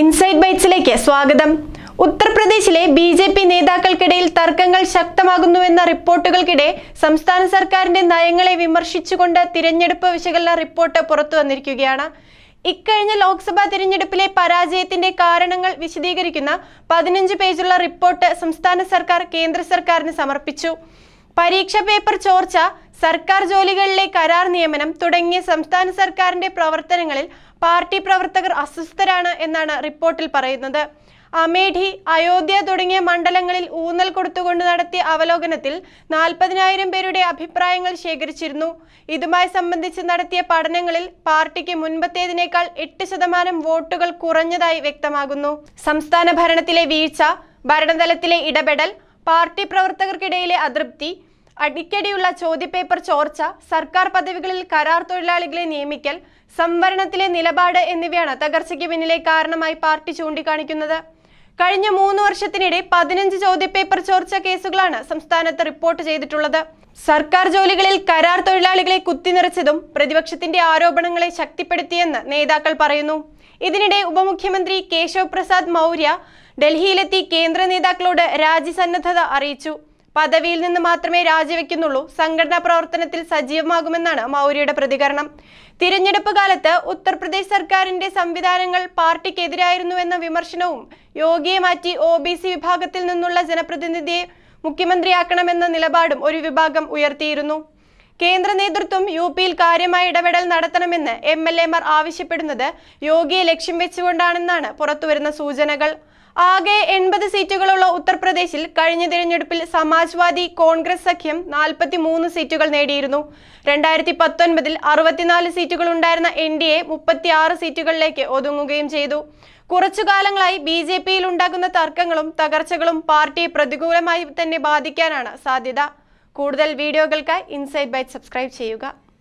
Inside ബൈറ്റ്സിലേക്ക് സ്വാഗതം. ഉത്തർപ്രദേശിലെ B J P നേതാക്കൾക്കിടയിൽ തർക്കങ്ങൾ ശക്തമാകുന്നുവെന്ന റിപ്പോർട്ടുകൾക്കിടെ സംസ്ഥാന സർക്കാരിന്റെ നയങ്ങളെ വിമർശിച്ചുകൊണ്ട് തിരഞ്ഞെടുപ്പ് വിശകലന റിപ്പോർട്ട് പുറത്തു വന്നിരിക്കുകയാണ്. ഇക്കഴിഞ്ഞ ലോക്സഭാ തിരഞ്ഞെടുപ്പിലെ പരാജയത്തിന്റെ കാരണങ്ങൾ വിശദീകരിക്കുന്ന പതിനഞ്ച് പേജുള്ള റിപ്പോർട്ട് സംസ്ഥാന സർക്കാർ കേന്ദ്ര സർക്കാരിന് സമർപ്പിച്ചു. പരീക്ഷ പേപ്പർ ചോർച്ച സർക്കാർ ജോലികളിലെ കരാർ നിയമനം തുടങ്ങിയ സംസ്ഥാന സർക്കാരിന്റെ പ്രവർത്തനങ്ങളിൽ പാർട്ടി പ്രവർത്തകർ അസ്വസ്ഥരാണ് എന്നാണ് റിപ്പോർട്ടിൽ പറയുന്നത്. അമേഠി അയോധ്യ തുടങ്ങിയ മണ്ഡലങ്ങളിൽ ഊന്നൽ കൊടുത്തുകൊണ്ട് നടത്തിയ അവലോകനത്തിൽ നാൽപ്പതിനായിരം പേരുടെ അഭിപ്രായങ്ങൾ ശേഖരിച്ചിരുന്നു. ഇതുമായി സംബന്ധിച്ച് നടത്തിയ പഠനങ്ങളിൽ പാർട്ടിക്ക് മുൻപത്തേതിനേക്കാൾ എട്ട് ശതമാനം വോട്ടുകൾ കുറഞ്ഞതായി വ്യക്തമാകുന്നു. സംസ്ഥാന ഭരണത്തിലെ വീഴ്ച ഭരണതലത്തിലെ ഇടപെടൽ പാർട്ടി പ്രവർത്തകർക്കിടയിലെ അതൃപ്തി അടിക്കടിയുള്ള ചോദ്യപേപ്പർ ചോർച്ച സർക്കാർ പദവികളിൽ കരാർ തൊഴിലാളികളെ നിയമിക്കൽ സംവരണത്തിലെ നിലപാട് എന്നിവയാണ് തകർച്ചയ്ക്ക് പിന്നിലെ കാരണമായി പാർട്ടി ചൂണ്ടിക്കാണിക്കുന്നത്. കഴിഞ്ഞ മൂന്ന് വർഷത്തിനിടെ പതിനഞ്ച് ചോദ്യപേപ്പർ ചോർച്ച കേസുകളാണ് സംസ്ഥാനത്ത് റിപ്പോർട്ട് ചെയ്തിട്ടുള്ളത്. സർക്കാർ ജോലികളിൽ കരാർ തൊഴിലാളികളെ കുത്തിനിറച്ചതും പ്രതിപക്ഷത്തിന്റെ ആരോപണങ്ങളെ ശക്തിപ്പെടുത്തിയെന്ന് നേതാക്കൾ പറയുന്നു. ഇതിനിടെ ഉപമുഖ്യമന്ത്രി കേശവ് പ്രസാദ് മൗര്യ ഡൽഹിയിലെത്തി കേന്ദ്ര നേതാക്കളോട് രാജ്യസന്നദ്ധത അറിയിച്ചു. പദവിയിൽ നിന്ന് മാത്രമേ രാജിവെക്കുന്നുള്ളൂ. സംഘടനാ പ്രവർത്തനത്തിൽ സജീവമാകുമെന്നാണ് മൗര്യയുടെ പ്രതികരണം. തിരഞ്ഞെടുപ്പ് കാലത്ത് ഉത്തർപ്രദേശ് സർക്കാരിന്റെ സംവിധാനങ്ങൾ പാർട്ടിക്കെതിരായിരുന്നുവെന്ന വിമർശനവും യോഗിയെ മാറ്റി ഒ വിഭാഗത്തിൽ നിന്നുള്ള ജനപ്രതിനിധിയെ മുഖ്യമന്ത്രിയാക്കണമെന്ന നിലപാടും ഒരു വിഭാഗം ഉയർത്തിയിരുന്നു. കേന്ദ്ര നേതൃത്വം യു പിയിൽ കാര്യമായ ഇടപെടൽ നടത്തണമെന്ന് എം എൽ എമാർ ആവശ്യപ്പെടുന്നത് യോഗിയെ ലക്ഷ്യം വെച്ചുകൊണ്ടാണെന്നാണ് പുറത്തുവരുന്ന സൂചനകൾ. ആകെ എൺപത് സീറ്റുകളുള്ള ഉത്തർപ്രദേശിൽ കഴിഞ്ഞ തിരഞ്ഞെടുപ്പിൽ സമാജ്വാദി കോൺഗ്രസ് സഖ്യം നാൽപ്പത്തി മൂന്ന് സീറ്റുകൾ നേടിയിരുന്നു. രണ്ടായിരത്തി പത്തൊൻപതിൽ അറുപത്തിനാല് സീറ്റുകൾ ഉണ്ടായിരുന്ന എൻ ഡി എ മുപ്പത്തി ആറ് സീറ്റുകളിലേക്ക് ഒതുങ്ങുകയും ചെയ്തു. കുറച്ചു കാലങ്ങളായി ബി ജെ പിയിൽ ഉണ്ടാകുന്ന തർക്കങ്ങളും തകർച്ചകളും പാർട്ടിയെ പ്രതികൂലമായി തന്നെ ബാധിക്കാനാണ് സാധ്യത. കൂടുതൽ വീഡിയോകൾക്കായി ഇൻസൈറ്റ് ബൈറ്റ് സബ്സ്ക്രൈബ് ചെയ്യുക.